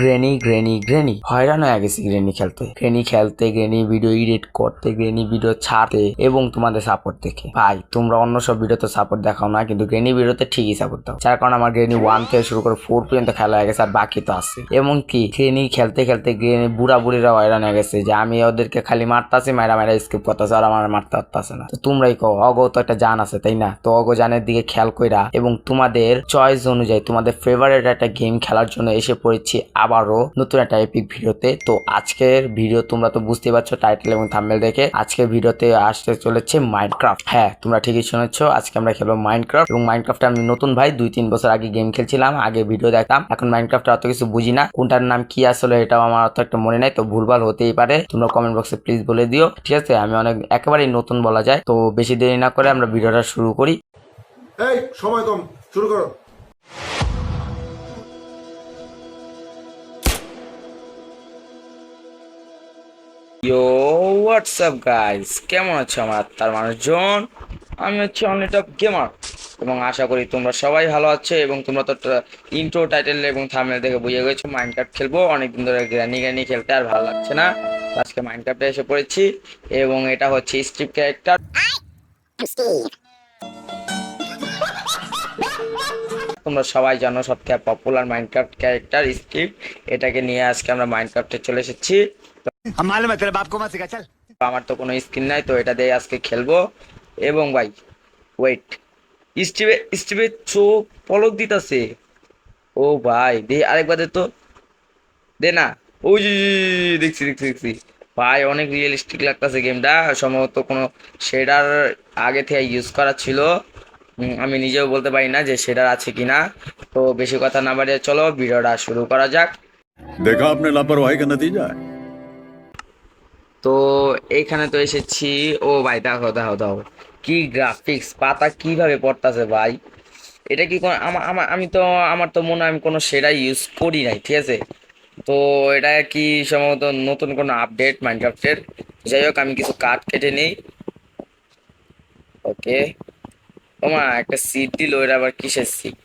গ্রেনি গ্রেনি গ্রেনি হয়রান হয়ে গেছি গ্রেনি খেলতে। গ্রেনি খেলতে গ্রেনি ভিডিও এডিট করতে গ্রেনি ভিডিও ছাড়তে এবং তোমাদের সাপোর্ট দেখে। ভাই, তোমরা অন্য সব ভিডিওতে সাপোর্ট দেখাও না, কিন্তু গ্রেনি ভিডিওতে ঠিকই সাপোর্ট দাও। যার কারণে আমার গ্রেনি ওয়ান থেকে শুরু করে ফোর পর্যন্ত খেলা হয়ে গেছে আর বাকি তো আছে। এবং কি গ্রেনি খেলতে খেলতে গ্রেনি বুড়া বুড়িরা হয়রান হয়ে গেছে যে আমি ওদেরকে খালি মারতাছি মায়েরা মায়েরা স্কিপ করতেছে আর আমার মারতে পারতাছে না। তো তোমরাই কো অগো তো একটা জান আছে, তাই না? তো অগো জানের দিকে খেয়াল কইরা এবং তোমাদের চয়েস অনুযায়ী তোমাদের ফেভারিট একটা গেম খেলার জন্য এসে পড়েছি আবারও নতুন একটা এপিক ভিডিওতে। তো আজকের ভিডিও তোমরা তো বুঝতে পারছ টাইটেল এবং থাম্বনেল দেখে আজকের ভিডিওতে আসতে চলেছে মাইনক্রাফট হ্যাঁ তোমরা ঠিকই শুনেছো, আজকে আমরা খেলব মাইনক্রাফট এবং মাইনক্রাফটে আমি নতুন ভাই, দুই তিন বছর আগে গেম খেলছিলাম, আগে ভিডিও দেখতাম। এখন মাইনক্রাফটে অত কিছু বুঝি না। কোনটার নাম কি আসলে এটাও আমার অত একটা মনে নাই। তো ভুলভাল হতেই পারে। তোমরা কমেন্ট বক্সে প্লিজ বলে দিও। ঠিক আছে, আমি অনেক একেবারেই নতুন বলা যায়। তো বেশি দেরি না করে আমরা ভিডিওটা শুরু করি। এই, সময় কম। শুরু করো। ইয়ো হোয়াটসঅ্যাপ গাইস কেমন আছো আমার তার মানুষজন? আমি হচ্ছে অনলি টপ গেমার এবং আশা করি তোমরা সবাই ভালো আছো এবং তোমরা তো ইন্ট্রো টাইটেল এবং থামনেল দেখে বুঝে গেছো মাইনক্রাফট খেলব। অনেকদিন ধরে গ্রানি গ্রানি খেলতে আর ভালো লাগছে না। আজকে মাইনক্রাফটে এসে পড়েছি এবং এটা হচ্ছে স্ট্রিপ ক্যারেক্টার তোমরা সবাই জানো সবথেকে পপুলার মাইনক্রাফট ক্যারেক্টার স্ট্রিপ এটাকে নিয়ে আজকে আমরা মাইনক্রাফটে চলে এসেছি। আমার তো কোনো স্কিন নাই তো এটা দিয়ে আজকে খেলব। এবং ভাই ওয়েট স্টিভে স্টিভে চোখ পলক দিতাছে। ও ভাই দে আরেকবার দে তো। দে না। ওই দেখছি দেখছি দেখছি। ভাই অনেক রিয়েলিস্টিক লাগতেছে গেমটা সম্ভবত কোনো শেডার আগে থেকে ইউজ করা ছিল। আমি নিজেও বলতে পারি না যে শেডার আছে কি না তো বেশি কথা না বাড়িয়ে চলো ভিডিওটা শুরু করা যাক। দেখা আপনার লাপরওয়াহি কা নতিজা তো এইখানে তো এসেছি। ও ভাই, দেখো দেখো দেখো। কি গ্রাফিক্স পাতা কীভাবে পড়তাছে ভাই? এটা কি আমার আমি তো, আমার তো মনে হয় আমি কোনো সেরা ইউজ করি নাই, ঠিক আছে? তো এটা কি সম্ভবত নতুন কোনো আপডেট মাইনক্রাফটের যাই হোক, আমি কিছু কাঠ কেটে নিই। ওকে ওমা একটা সিট দিল, এটা আবার কিসের সিট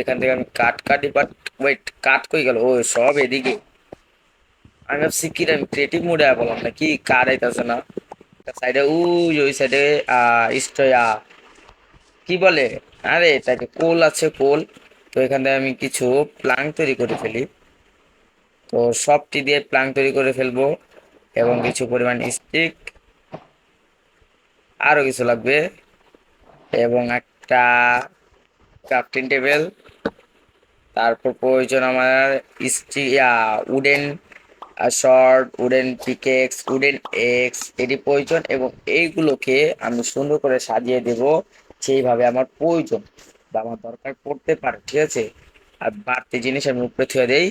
এখান থেকে আমি কাঠ কাটি বাট ওয়েট কাঠ কই গেল? ও, সব এদিকে। আমি ভাবছি, কি আমি ক্রিয়েটিভ মোডে বললাম না কি কার আইতাছে না? সাইডে উই, ওই সাইডে স্টয়া কি বলে? আরে এটাকে কোল আছে, কোল। তো এখান থেকে আমি কিছু প্লাং তৈরি করে ফেলি। তো সবটি দিয়ে প্লাং তৈরি করে ফেলব এবং কিছু পরিমাণ স্টিক আরও কিছু লাগবে এবং একটা ক্রাফটিং টেবিল তারপর প্রয়োজন আমার স্টি wooden sword wooden, pickaxe, wooden axe এটি প্রয়োজন এবং এইগুলোকে আমি সুন্দর করে সাজিয়ে দেব সেইভাবে আমার প্রয়োজন বা আমার দরকার পড়তে পারে, ঠিক আছে? আর বাড়তি জিনিস আমি উপরে থুয়ে দেই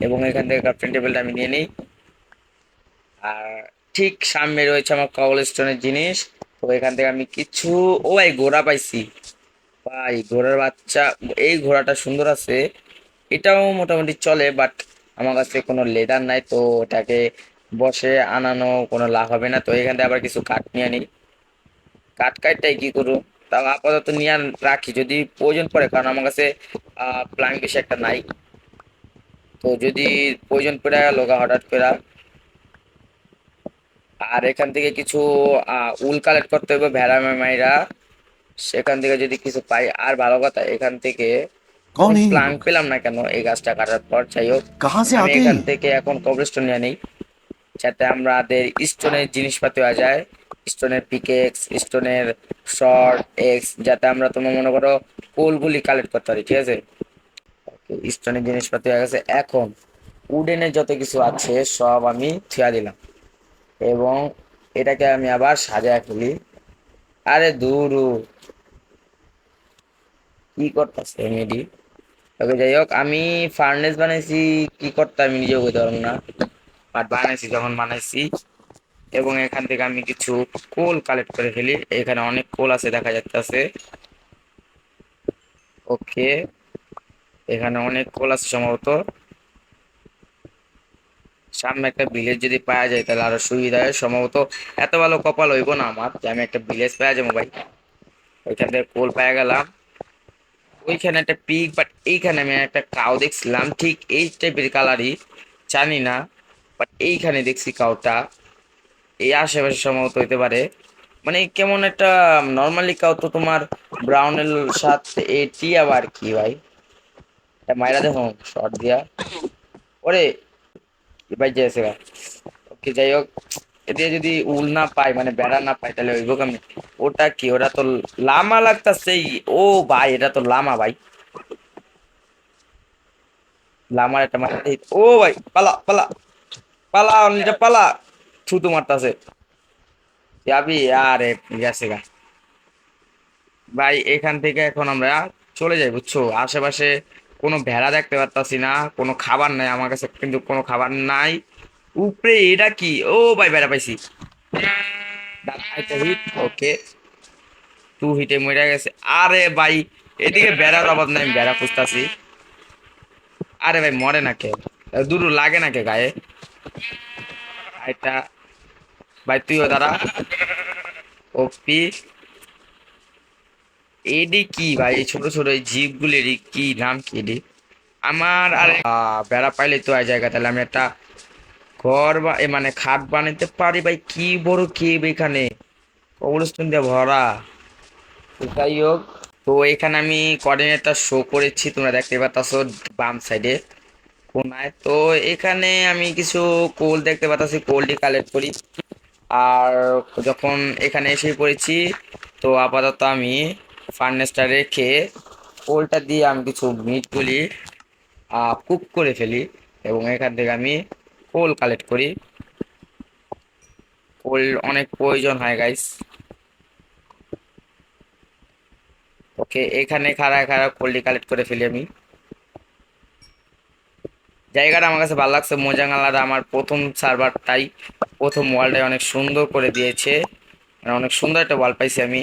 এবং এখান থেকে ক্রাফটিং টেবিলটা আমি নিয়ে নিই। আর ঠিক সামনে রয়েছে আমার কবল স্টোনের জিনিস। তো এখান থেকে আমি কিছু, ও ভাই ঘোড়া পাইছি। ভাই, ঘোড়ার বাচ্চা, এই ঘোড়াটা সুন্দর আছে। এটাও মোটামুটি চলে বাট আমার কাছে কোনো লেদার নাই, তো ওটাকে বসে আনানো কোনো লাভ হবে না। তো এখান থেকে আবার কিছু কাঠ নিয়ে নিই কাঠ কাঠটাই কি করব? তাও আপাতত নিয়ে রাখি, যদি প্রয়োজন পড়ে, কারণ আমার কাছে প্ল্যান বেশি একটা নাই। তো যদি প্রয়োজন পড়ে, লোকা হঠাৎ করে আর এখান থেকে কিছু উল কালেক্ট করতে হবে ভেড়া মাইরা। সেখান থেকে যদি কিছু পাই, আর ভালো কথা, এখান থেকে কখনই প্ল্যান পেলাম না কেন এই গাছটা কাটার পর? যাই হোক কাহা সে আতে এখান থেকে এখন কবরস্টোন নিয়ে নেই। যাতে আমাদের স্টোনের জিনিসপাতি হয়ে যায়। স্টোনের পিকেক্স স্টোনের শর্ট এক্স যাতে আমরা তোমার মনে করো কোলগুলি কালেক্ট করতে পারি ঠিক আছে? স্টোনের জিনিসপাতি হয়ে গেছে। এখন উডেনের যত কিছু আছে সব আমি থুয়া দিলাম। এবং এটাকে আমি আবার সাজা ফেলি। আরে দূর কি করতেছে মেডি ওকে যাই হোক আমি ফার্নেস বানাইছি, কি করতে আমি নিজেও বলতে পারব না। বাট বানাইছি, যখন বানাইছি, এবং এখান থেকে আমি কিছু কোল কালেক্ট করে ফেলি। এখানে অনেক কোল আছে, দেখা যাচ্ছে ওকে এখানে অনেক কোল আছে সম্ভবত। সামনে একটা ভিলেজ যদি পাওয়া যায়, তাহলে আরও সুবিধা হয়। সম্ভবত এত ভালো কপাল হইব না আমার, যে আমি একটা ভিলেজ পাওয়া যাব ভাই। ওইখান থেকে কোল পাওয়া গেলাম। ওইখানে একটা পিক বাট এইখানে আমি একটা কাউ দেখছিলাম। ঠিক এই টাইপের কালারই জানি না বাট এইখানে দেখছি কাউটা এই আশেপাশে সম্ভবত হইতে পারে। মানে কেমন একটা নর্মালি কাউ তো তোমার ব্রাউনের সাথে এটি আবার কি ভাই? মাইরা দেখো শর্ট দিয়া। ওরে ভাই যাইছে ওকে, যাই হোক। এদিকে যদি উল না পাই মানে বেড়া না পাই তাহলে ওইব কেমনি? ওটা কি? ওটা তো লামা লাগতাছে ও ভাই, এটা তো লামা ভাই। লামার একটা দিই- ও ভাই, পালা পালা। পালা, অনলিটা পালা। মারতাছে। যাবি? আরে গা। ভাই, এখান থেকে এখন আমরা চলে যাই, বুঝছ? আশেপাশে কোনো ভেড়া দেখতে পারতাছি না, কোনো খাবার নাই, আমার কাছে কিন্তু কোনো খাবার নাই। উপরে এটা কি? ও ভাই ভেড়া পাইছি। ওকে টু হিটে মরে গেছে। আরে ভাই, এদিকে বেড়ার অভাব নাই বেড়া আরে ভাই, মরে না কে? লাগে না কে গায়ে? এটা ভাই, তুইও দাঁড়া। ওপি এডি কি ভাই? ছোট ছোট এই জিপগুলির কি নাম কি এডি? আমার আরে বেড়া পাইলে তো এই জায়গা, তাহলে আমি একটা ঘর বা মানে খাট বানাইতে পারি ভাই, কি বড় কেব এখানে? কবরস্টোন দিয়ে ভরা। যাই হোক, তো এখানে আমি কোঅর্ডিনেটটা শো করেছি, তোমরা দেখতে পাচ্ছ বাম সাইডে কোনায়। তো এখানে আমি কিছু কোল দেখতে পাচ্ছি কোলটি কালেক্ট করি। আর যখন এখানে এসে পড়েছি, তো আপাতত আমি ফার্নেসটা রেখে কোলটা দিয়ে আমি কিছু মিট মিটগুলি কুক করে ফেলি। এবং এখান থেকে আমি কোল কালেক্ট করি। কোল অনেক প্রয়োজন হয় গাইস ওকে এখানে খাড়া খাড়া কোলটি কালেক্ট করে ফেলি আমি। জায়গাটা আমার কাছে ভালো লাগছে। মোজাঙ্গালার আমার প্রথম সার্ভারটাই প্রথম ওয়ালটাই অনেক সুন্দর করে দিয়েছে। মানে অনেক সুন্দর একটা ওয়াল পাইছি আমি।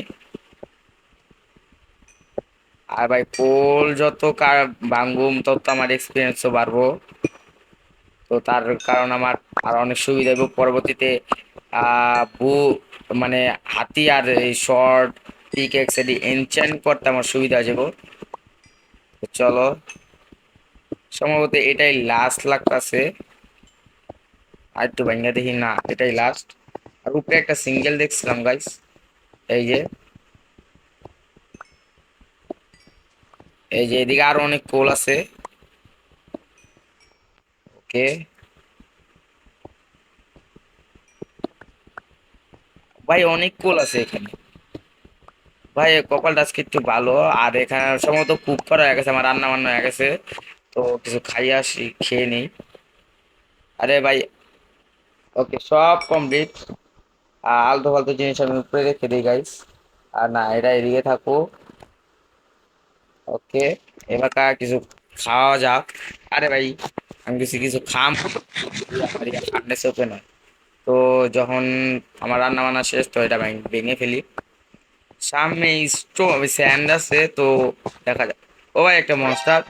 আর ভাই, পোল যত কার ভাঙ্গুম তত আমার এক্সপিরিয়েন্সও বাড়বো। তো তার কারণ আমার আর অনেক সুবিধা হবে পরবর্তীতে বু মানে হাতি আর শর্ট, পিক এক্স, এডি এনচ্যান্ট করতে আমার সুবিধা যাব তো চলো। সম্ভবত এটাই লাস্ট লাগতেছে। আর একটু ভাঙ্গা দেখি, না, এটাই লাস্ট আর উপরে একটা সিঙ্গেল দেখছিলাম গাইস এই যে। এই যে, এদিকে আরও অনেক কোল আছে। ওকে। ভাই, অনেক কোল আছে এখানে। ভাই, কপালটা আজকে একটু ভালো। আর এখানে সম্ভবত কুক করা হয়ে গেছে, আমার রান্না বান্না হয়ে গেছে। তো কিছু খাইয়ে আসি, খেয়ে নিই। আরে ভাই, ওকে, সব কমপ্লিট আলতু ফালতু জিনিস আমি উপরে রেখে দিই গাইস আর না, এটা এদিকে থাকো। ওকে, এবার কিছু খাওয়া যাক। আরে ভাই আমি কিছু কিছু খাম। ওপেন হয় তো যখন আমার রান্না বান্না শেষ তো এটা ভেঙে ফেলি। সামনে স্টো স্যান্ড আছে তো দেখা যাক। ও ভাই একটা মনস্টার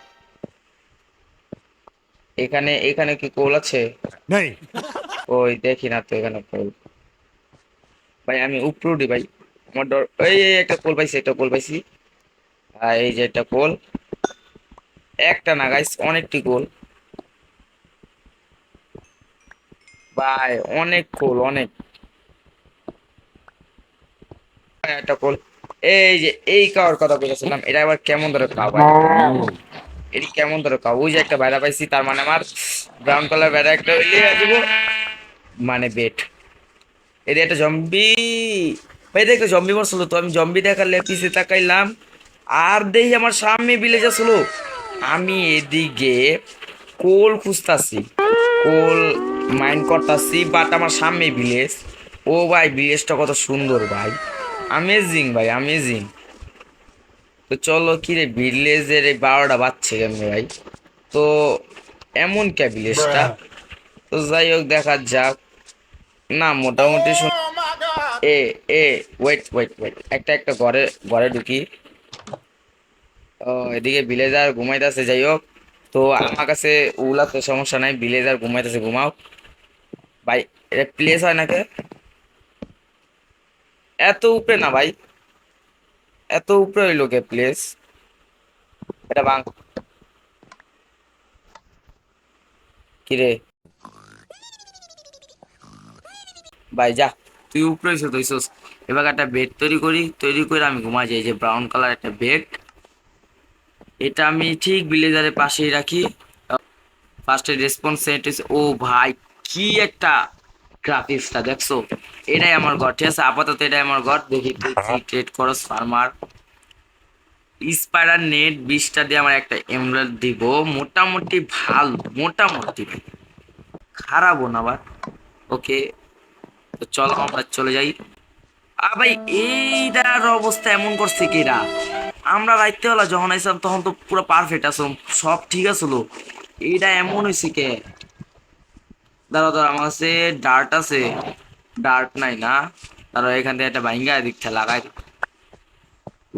এখানে এখানে কি কোল আছে? ওই দেখি না তো এখানে কোল। ভাই আমি উপরে উঠি ভাই। আমার ডর এই একটা কোল পাইছি একটা কোল পাইছি। আর এই যে একটা কোল। একটা না গাইস অনেকটি কোল। ভাই, অনেক কোল অনেক। একটা কোল এই যে, এই কাওয়ার কথা বলেছিলাম, এটা আবার কেমন ধরে খাওয়া ভাই? এটি কেমন ধরে খাওয়া ওই যে একটা বেড়া পাইছি, তার মানে আমার ব্রাউন কালার বেড়া একটা হইলে দিব মানে বেট এদের একটা জম্বি ভাই, দেখো জম্বি মরছিল তো, আমি জম্বি দেখালে পিছে তাকাইলাম, আর দেখি আমার সামনে ভিলেজ আসলো আমি এদিকে কোল খুঁজতাছি, কোল মাইন্ড করতাছি বাট আমার সামনে ভিলেজ ও ভাই ভিলেজটা কত সুন্দর ভাই। আমেজিং ভাই আমেজিং তো চলো, কি রে ভিলেজের এই বারোটা বাজছে কেমনি ভাই? তো এমন কে ভিলেজটা তো যাই হোক, দেখা যাক। না, মোটামুটি শুন- এ এ ওয়েট ওয়েট ওয়েট একটা একটা ঘরে ঘরে ঢুকি। ও, এদিকে ভিলেজার ঘুমাইতেছে, যাই হোক। তো আমার কাছে উল আছে সমস্যা নাই ভিলেজার ঘুমাইতেছে, ঘুমাও। ভাই, এটা প্লেস হয় নাকি? এত উপরে না ভাই। এত উপরে হইল কে প্লেস এটা বাং কিরে? ভাই, যা। তুই উপরে এসে তুইছস এবার একটা বেড তৈরি করি। তৈরি করে আমি ঘুমা যাই। যে ব্রাউন কালার একটা বেড এটা আমি ঠিক ভিলেজারের পাশেই রাখি। ফার্স্টে রেসপন্স সেট ও ভাই কি একটা গ্রাফিক্সটা দেখছ? এটাই আমার ঘর, ঠিক আছে? আপাতত এটাই আমার ঘর। দেখি তুই ট্রেড করস ফার্মার স্পাইডার নেট বিশটা দিয়ে আমার একটা এমরাল্ড দিব। মোটামুটি ভালো, মোটামুটি খারাপও না আবার ওকে তো চলো, আমরা চলে যাই। আ ভাই, এইটার অবস্থা এমন করছে কি কিরা আমরা রাইতে বেলা যখন আইসাম তখন তো পুরো পারফেক্ট আসলাম সব ঠিক আসলো এইটা এমন হয়েছে কে? দাঁড়া দাঁড়া আমার কাছে ডার্ট আছে। ডার্ট নাই না। এখান থেকে একটা লাগাই।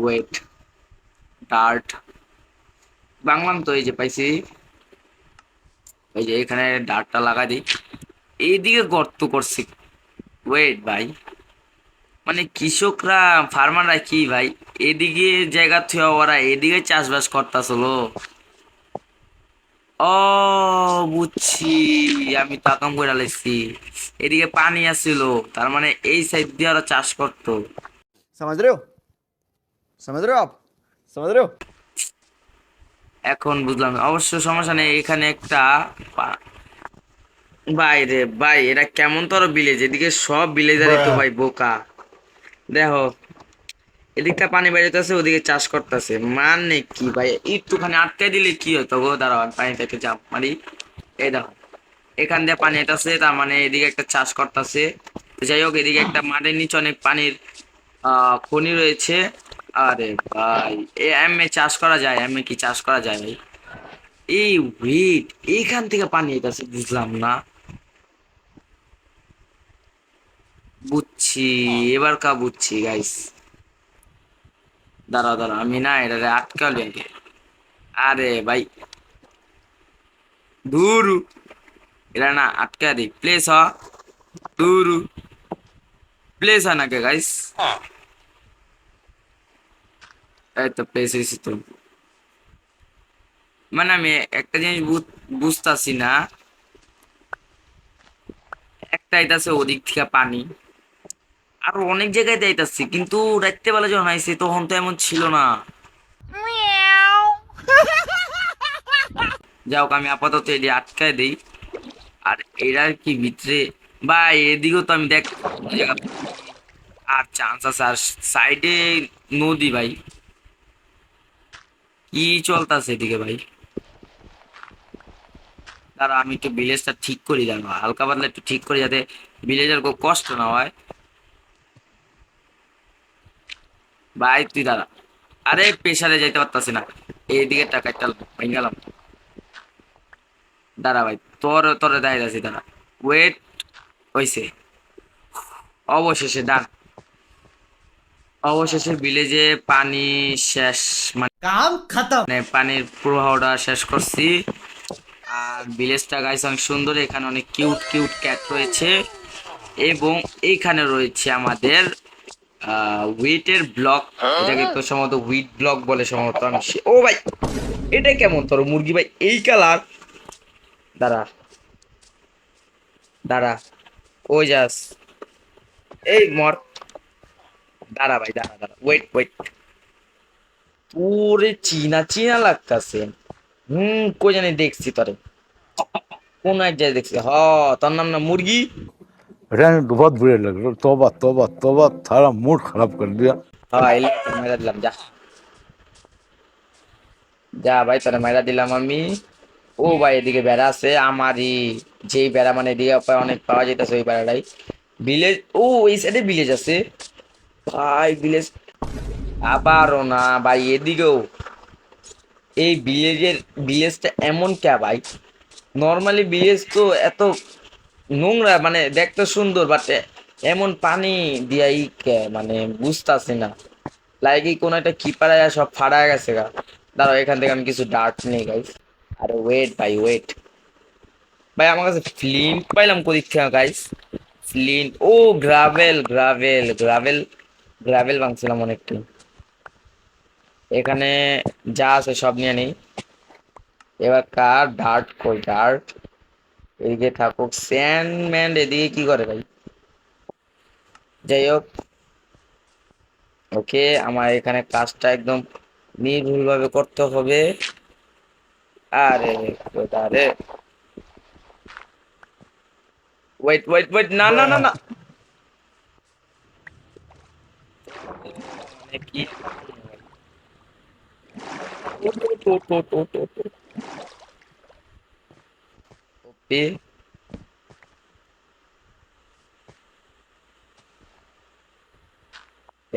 ওয়েট ডার্ট বাংলাম তো, এই যে পাইছি। এই যে এখানে ডার্টটা লাগাই দিই। এইদিকে গর্ত করছি। ওয়েট ভাই। মানে কৃষকরা ফার্মাররা কি, ভাই? এদিকে জায়গা থুয়া ওরা এদিকে চাষবাস করতেছিল ও বুঝছি। আমি তো আকাম করে লাইছি। এদিকে পানি আসছিল তার মানে এই সাইড দিয়ে ওরা চাষ করতো। সমাজ রেও আপ। সমাজ এখন বুঝলাম। অবশ্য সমস্যা নেই এখানে একটা বাইরে ভাই এটা কেমন তোর বিলেজ এদিকে সব ভিলেজারই তো ভাই বোকা। দেখো এদিকটা পানি বেরোতেছে ওদিকে চাষ করতেছে। মানে কি ভাই, একটুখানি আটকে দিলে কি হতো গো? দাঁড়াও পানি থেকে চাপ মারি। এই দেখো এখান দিয়ে পানি এটাছে তার মানে এদিকে একটা চাষ করতেছে। যাই হোক, এদিকে একটা মাঠের নিচে অনেক পানির খনি রয়েছে। আরে ভাই, এ এমএ চাষ করা যায় এমএ কি চাষ করা যায় ভাই? এই ওয়েট এইখান থেকে পানি এটাছে বুঝলাম না। বুঝছি, এবার কা বুঝছি গাইস দাঁড়াও দাঁড়াও, আমি না এটা আটকালি আগে আরে ভাই। দূরু। এটা না আটকা দিই। প্লেস হ। দূরু। প্লেস হয় নাকি গাইস এই তো প্লেস হয়েছে তো। মানে আমি একটা জিনিস বুঝ- বুঝতাছি না। একটা আইতাছে ওদিক থেকে পানি। আর অনেক জায়গায় যাইতাছি কিন্তু রাত্রে বেলা যখন আইসি তখন তো এমন ছিল না। যাও আমি আপাতত এটি আটকায় দেই। আর এরা কি ভিতরে? বা এদিকেও তো আমি দেখ আর চান্স আছে আর সাইডে নদী ভাই। কি চলতেছে এদিকে ভাই? দাঁড়া আমি একটু ভিলেজটা ঠিক করি জানো হালকা পাতলা একটু ঠিক করি যাতে ভিলেজের কষ্ট না হয়। ভাই তুই দাদা আরে পেশারে যাইতে পারতাছি না। এইদিকে টাকা চাল গেলাম। দাঁড়া ভাই তোর তোর দায় আছি দাঁড়া। ওয়েট হয়েছে অবশেষে দাঁড়। অবশেষে ভিলেজে পানি শেষ মানে কাম খতম। মানে পানির প্রবাহটা শেষ করছি। আর ভিলেজটা গাইস অনেক সুন্দর এখানে অনেক কিউট কিউট ক্যাট রয়েছে। এবং এইখানে রয়েছে আমাদের উইটের ব্লক এটাকে তো সম্ভবত উইট ব্লক বলে সম্ভবত আমি ও ভাই এটা কেমন তোর মুরগি ভাই? এই কালার দাঁড়া। দাঁড়া। ওই যাস। এই মর। দাঁড়া ভাই দাঁড়া দাঁড়া। ওয়েট ওয়েট পুরে চীনা চীনা লাগতাছে। হুম কই জানি দেখছি তোরে। কোন এক জায়গায় দেখছি। হ তোর নাম না মুরগি? रहने दो, बहुत बुरे लग रहे हो। तौबा तौबा तौबा सारा मूड खराब कर दिया হ্যাঁ এলে তোর মেরা দিলাম যা যা ভাই তোরে মেরা দিলাম আমি ও ভাই এদিকে বেড়া আছে আমারই যেই বেড়া মানে এদিকে পায় অনেক পাওয়া যেতেছে ওই বেড়াটাই ভিলেজ ও এই সাইডে ভিলেজ আছে ভাই ভিলেজ আবারও না ভাই এদিকেও এই ভিলেজের ভিলেজটা এমন কে ভাই নর্মালি ভিলেজ তো এত নোংরা মানে দেখতে সুন্দর বাট এমন পানি দিয়াই মানে বুঝতাছি না। লাইকি কোন একটা কিপার সব ফাড়া গেছে গা। দাঁড়াও, এখান থেকে আমি কিছু ডার্ট নেই গাইস আরে ওয়েট ভাই ওয়েট ভাই, আমার কাছে ফ্লিন্ট পাইলাম কোদিক থেকে গাইস ফ্লিন্ট ও গ্রাভেল গ্রাভেল গ্রাভেল গ্রাভেল ভাঙছিলাম অনেকটা। এখানে যা আছে সব নিয়ে নেই। এবার কার? ডার্ট কই? ডার্ট এদিকে থাকুক স্যান্ড ম্যান্ড এদিকে কি করে ভাই? যাই হোক ওকে আমার এখানে কাজটা একদম নির্ভুল ভাবে করতে হবে। আরে আরে ওয়েট ওয়েট ওয়েট না না না না। কি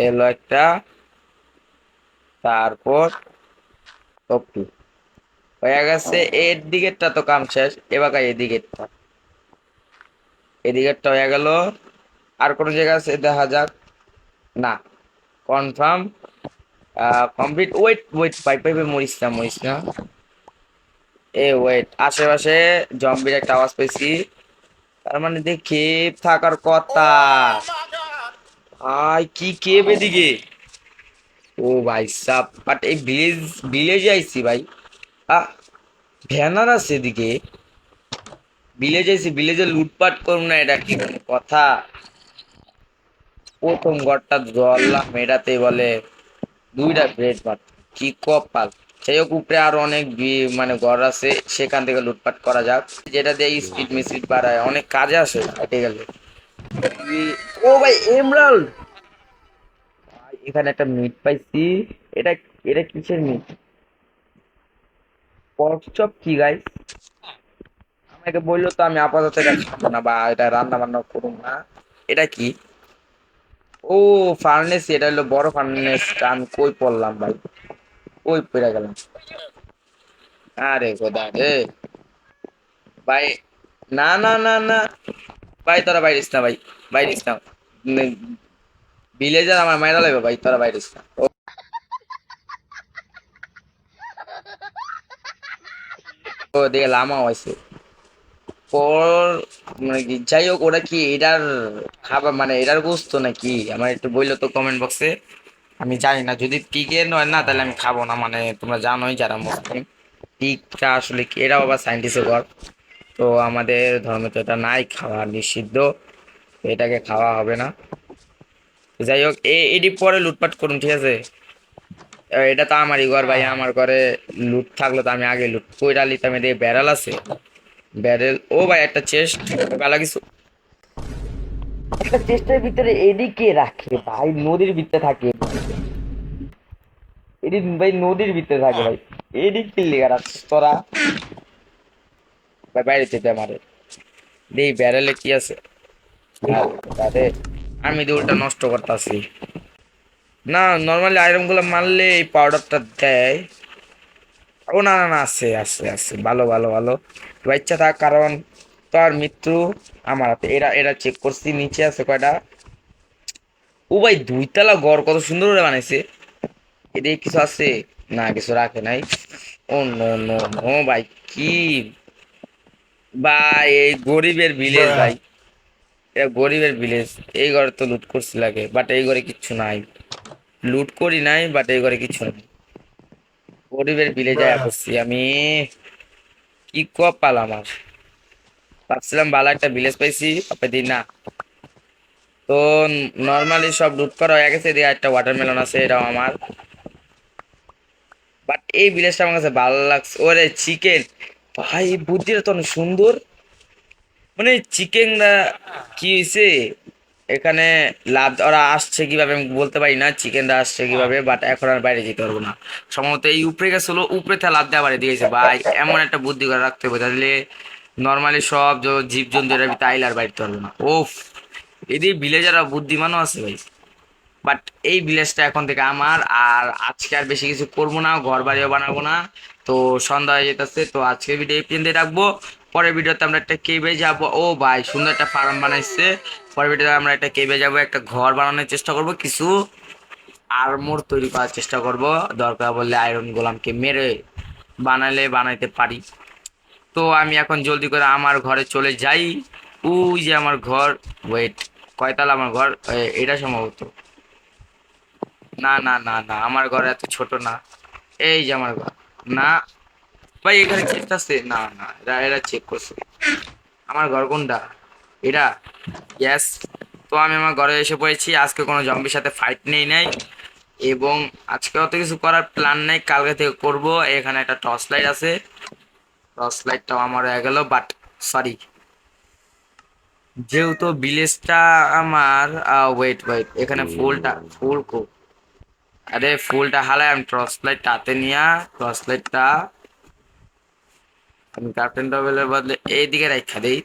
এলো একটা, তারপর ওকে হয়ে গেছে, এর দিকেরটা তো কাম শেষ, এবার এই দিকেরটা এদিকেরটা হয়ে গেল, আর কোনো জায়গা আছে? দেখা যাক। না confirm complete wait wait pipe পাইপে মরিস না মরিস না। এ ওয়েট আশেপাশে জম্বির একটা আওয়াজ পেয়েছি। তার মানে দেখি থাকার কথা। ভাই, কি এদিকে? ও ভাই, সাপ। বাট এই ভিলেজ ভিলেজে ভাই। আ ভ্যানার আছে এদিকে। ভিলেজ আইছি ভিলেজে লুটপাট করুন না, এটা কি কথা? প্রথম ঘরটা ধরলাম এটাতে বলে, দুইটা ব্রেড ভাত কি কপাল। সেই হোক উপরে আরও অনেক মানে ঘর আছে সেখান থেকে লুটপাট করা যাক। যেটা দিয়ে স্পিড মিস্পিড বাড়ায় অনেক কাজে আসে হেঁটে গেলে। ও ভাই এমরাল্ড! এখানে একটা মিট পাইছি। এটা এটা কিসের মিট পর্ক চপ কি গাইস আমাকে বলল তো আমি আপাতত এটা খাব না বা এটা রান্না বান্না করুন না। এটা কি? ও ফার্নেস এটা হলো বড় ফার্নেস আমি কই পড়লাম ভাই? কই পড়ে গেলাম। আরে খোদা রে। ভাই, না না না না। ভাই, তোরা বাইরিস না ভাই। বাইরিস না ভিলেজার আমার মাইরা লাগবে ভাই। তোরা বাইরিস না ও। দিকে লামাও আছে ওর মানে কি, যাই হোক, ওরা কি এটার খাবার মানে এটার গোস্ত নাকি? আমার একটু বলল তো কমেন্ট বক্সে জানি না, যদি পিকের নয়, না, তাহলে আমি খাব না। মানে তোমরা জানোই যারা মুসলিম টিকটা আসলে কি এরাও আবার সাইন্টিস্টের ঘর। তো আমাদের ধর্মে তো এটা নাই, খাওয়া নিষিদ্ধ। এটাকে খাওয়া হবে না। যাই হোক এটি পরে লুটপাট করুন, ঠিক আছে? এটা তো আমারই ঘর ভাই, আমার ঘরে লুট থাকল তো আমি আগে লুট কইরা লিতাম, এদিকে ব্যারেল আছে। ব্যারেল ও ভাই, একটা চেস্ট ভালো কিছু একটা চেস্টের ভিতরে এদিকে রাখে? ভাই, নদীর ভিতরে থাকে ভাই, নদীর ভিতরে থাকে, ভাই। তোরা? ভাই, বাইরে যেতে দেই, ব্যারেলে কি আছে? আমি দিয়ে ওটা নষ্ট করতেছি। না নর্মালি আয়রনগুলো মারলে এই পাউডারটা দেয়। ও, না না না, আছে আছে আছে। ভালো ভালো ভালো। তো ইচ্ছা থাক, কারণ তোর মৃত্যু আমার হাতে। এরা এরা চেক করছি নিচে আছে কয়টা? ও ভাই দুইতলা ঘর কত সুন্দর করে বানাইছে। এদিকে কিছু আছে? না কিছু রাখে নাই। ও নো নো নো ভাই কি? ভাই এই গরিবের ভিলেজ ভাই। এটা গরিবের ভিলেজ এই ঘরে তো লুট করছি লাগে বাট এই ঘরে কিচ্ছু নাই। লুট করি নাই বাট এই ঘরে কিছু নাই। গরিবের ভিলেজে করছি আমি। কি কপাল আমার। ভাবছিলাম ভালো একটা ভিলেজ পাইছি দিন না। তো নর্মালি সব লুট করা হয়ে গেছে দিয়ে একটা ওয়াটারমেলন আছে, এটাও আমার। বাট এই ভিলেজটা আমার কাছে ভালো লাগছে। ওরে চিকেন ভাই, বুদ্ধিটা তো অনেক সুন্দর। মানে চিকেনটা কি হয়েছে এখানে লাভ, ওরা আসছে কীভাবে আমি বলতে পারি না চিকেনটা আসছে কীভাবে বাট এখন আর বাইরে যেতে পারব না। সম্ভবত এই উপরে গেছিল, উপরে থেকে লাভ দেওয়া বাড়ি দিয়েছে ভাই, এমন একটা বুদ্ধি করে রাখতে হবে, তাহলে নর্মালি সব জীব জন্তু এর ভিতরে আর বাড়িতে পারব না। ওফ এদিকে ভিলেজাররা বুদ্ধিমানও আছে ভাই। বাট এই ভিলেজটা এখন থেকে আমার, আর আজকে আর বেশি কিছু করব না ঘর বাড়িও বানাবো না। তো সন্ধ্যা হয়ে যেতেছে, তো আজকের ভিডিও এই পর্যন্ত রাখব। পরের ভিডিওতে আমরা একটা কেবে যাব। ও ভাই, সুন্দর একটা ফার্ম বানাইছে। পরের ভিডিওতে আমরা একটা কেবে যাব, একটা ঘর বানানোর চেষ্টা করব, কিছু আর্মোর তৈরি করার চেষ্টা করব। দরকার বললে আয়রন গোলামকে মেরে বানালে বানাইতে পারি। তো আমি এখন জলদি করে আমার ঘরে চলে যাই। ওই যে আমার ঘর ওয়েট কয়তালা আমার ঘর? এটা সম্ভবত। না না না না, আমার ঘর এত ছোট না। এই যে আমার ঘর। না, ভাই, এখানে চেক আছে? না না, এরা এরা চেক করছে। আমার ঘর কোনটা? এটা? ইয়েস তো আমি আমার ঘরে এসে পড়েছি। আজকে কোনো জম্বির সাথে ফাইট নেই, নাই। এবং আজকে অত কিছু করার প্ল্যান নেই। কালকে থেকে করব। এখানে একটা টর্চ লাইট আছে। টর্চ লাইটটাও আমার হয়ে গেল বাট সরি যেহেতু ভিলেজটা আমার ওয়েট ওয়েট এখানে ফুলটা, ফুল কো। আরে, ফুলটা হালায় আমি টর্চ লাইট হাতে নিয়া টর্চ লাইটটা আমি ক্যাপ্টেন টবেলের বদলে এইদিকে রাখা দেই।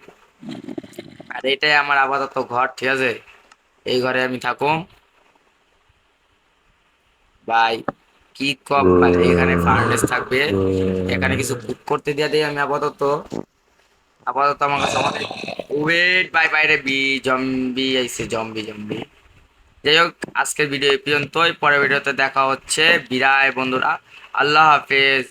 আর এটাই আমার আপাতত ঘর, ঠিক আছে? এই ঘরে আমি থাকুম। ভাই কি কপ এখানে ফার্নেস থাকবে। এখানে কিছু বুক করতে দিয়ে দিই আমি আপাতত। আপাতত আমার কাছে আমাদের ওয়েট বাই বাইরে বি জম্বি আইছে জম্বি জম্বি যাই হোক আজকের ভিডিও এই পর্যন্তই। পরের ভিডিওতে দেখা হচ্ছে। বিদায় বন্ধুরা। আল্লাহ হাফেজ।